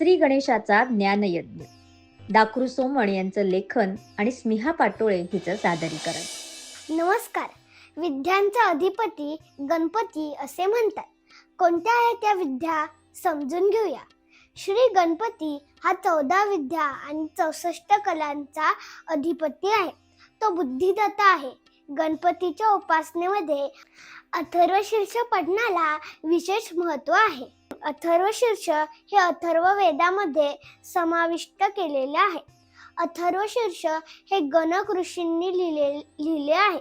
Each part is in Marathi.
श्री गणेशाचा ज्ञानयज्ञ. दाखरू सोमण यांचं लेखन आणि स्मिहा पाटोळे हिचं सादरीकरण. नमस्कार. विद्यांचा अधिपती गणपती असे म्हणतात. कोणत्या आहेत त्या विद्या? समजून घेऊया. श्री गणपती हा चौदा विद्या आणि चौसष्ट कलांचा अधिपती आहे. तो बुद्धिदाता आहे. गणपतीच्या उपासनेमध्ये अथर्वशीर्ष पठणाला विशेष महत्त्व आहे. अथर्वशीर्ष हे अथर्व वेदामध्ये समाविष्ट केलेले आहे. अथर्वशीर्ष हे गणक ऋषींनी लिहिले लिहिले आहे.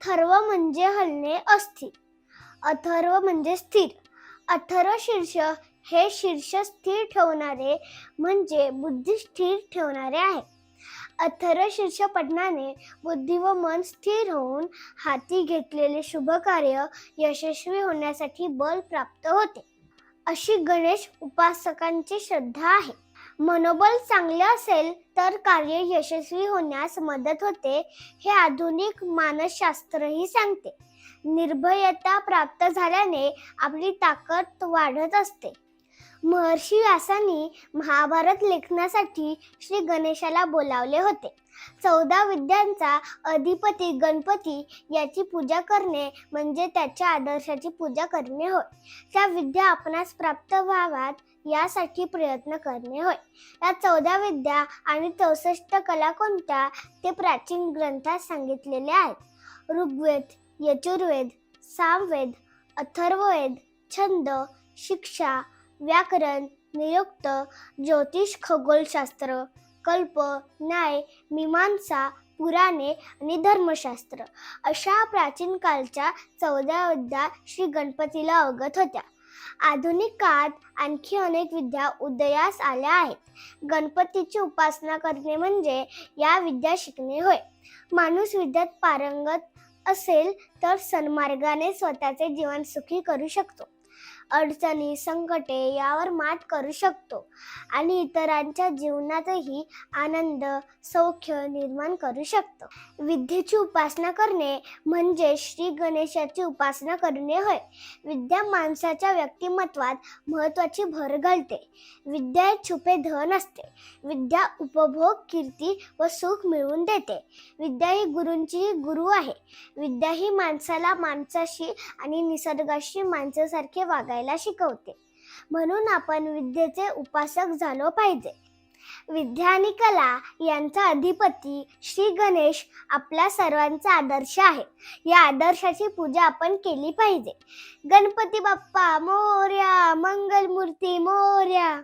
थर्व म्हणजे हलणे अस्थिर. अथर्व म्हणजे स्थिर. अथर्व शीर्ष हे शीर्ष स्थिर ठेवणारे म्हणजे बुद्धी स्थिर ठेवणारे आहे. अथर्व शीर्ष पठणाने बुद्धी व मन स्थिर होऊन हाती घेतलेले शुभ कार्य यशस्वी होण्यासाठी बल प्राप्त होते. अशी गणेश उपासकांची श्रद्धा आहे. मनोबल चांगले असेल तर कार्य यशस्वी होण्यास मदत होते हे आधुनिक मानसशास्त्रही सांगते. निर्भयता प्राप्त झाल्याने आपली ताकद वाढत असते. महर्षी व्यासांनी महाभारत लेखनासाठी श्री गणेशाला बोलावले होते. चौदा विद्यांचा अधिपती गणपती याची पूजा करणे म्हणजे त्याच्या आदर्शाची पूजा करणे होय. त्या विद्या आपणास प्राप्त व्हाव्यात यासाठी प्रयत्न करणे होय. या चौदा विद्या आणि चौसष्ट कला कोणत्या ते प्राचीन ग्रंथात सांगितलेले आहेत. ऋग्वेद यजुर्वेद सामवेद अथर्ववेद छंद शिक्षा व्याकरण नियुक्त ज्योतिष खगोलशास्त्र कल्प न्याय मीमांसा पुराणे आणि धर्मशास्त्र. अशा प्राचीन कालच्या चौदा विद्या श्री गणपतीला अवगत होत्या. आधुनिक काळात आणखी अनेक विद्या उदयास आल्या आहेत. गणपतीची उपासना करणे म्हणजे या विद्या शिकणे होय. माणूस विद्यात पारंगत असेल तर सन्मार्गाने स्वतःचे जीवन सुखी करू शकतो. अडचणी संकटे यावर मात करू शकतो. आणि इतरांच्या जीवनातही आनंद सौख्य निर्माण करू शकतो. विद्येची उपासना करणे म्हणजे श्री गणेशाची उपासना करणे होय. विद्या माणसाच्या व्यक्तिमत्वात महत्वाची भर घालते. विद्या छुपे धन असते. विद्या उपभोग कीर्ती व सुख मिळवून देते. विद्या ही गुरूंची गुरु आहे. विद्या ही माणसाला माणसाशी आणि निसर्गाशी माणसासारखे वागायला शिकवते. म्हणून आपण विद्येचे उपासक झालो पाहिजे. विद्या आणि कला यांचा अधिपती श्री गणेश आपला सर्वांचा आदर्श आहे. या आदर्शाची पूजा आपण केली पाहिजे. गणपती बाप्पा मोर्या मंगलमूर्ती मोर्या.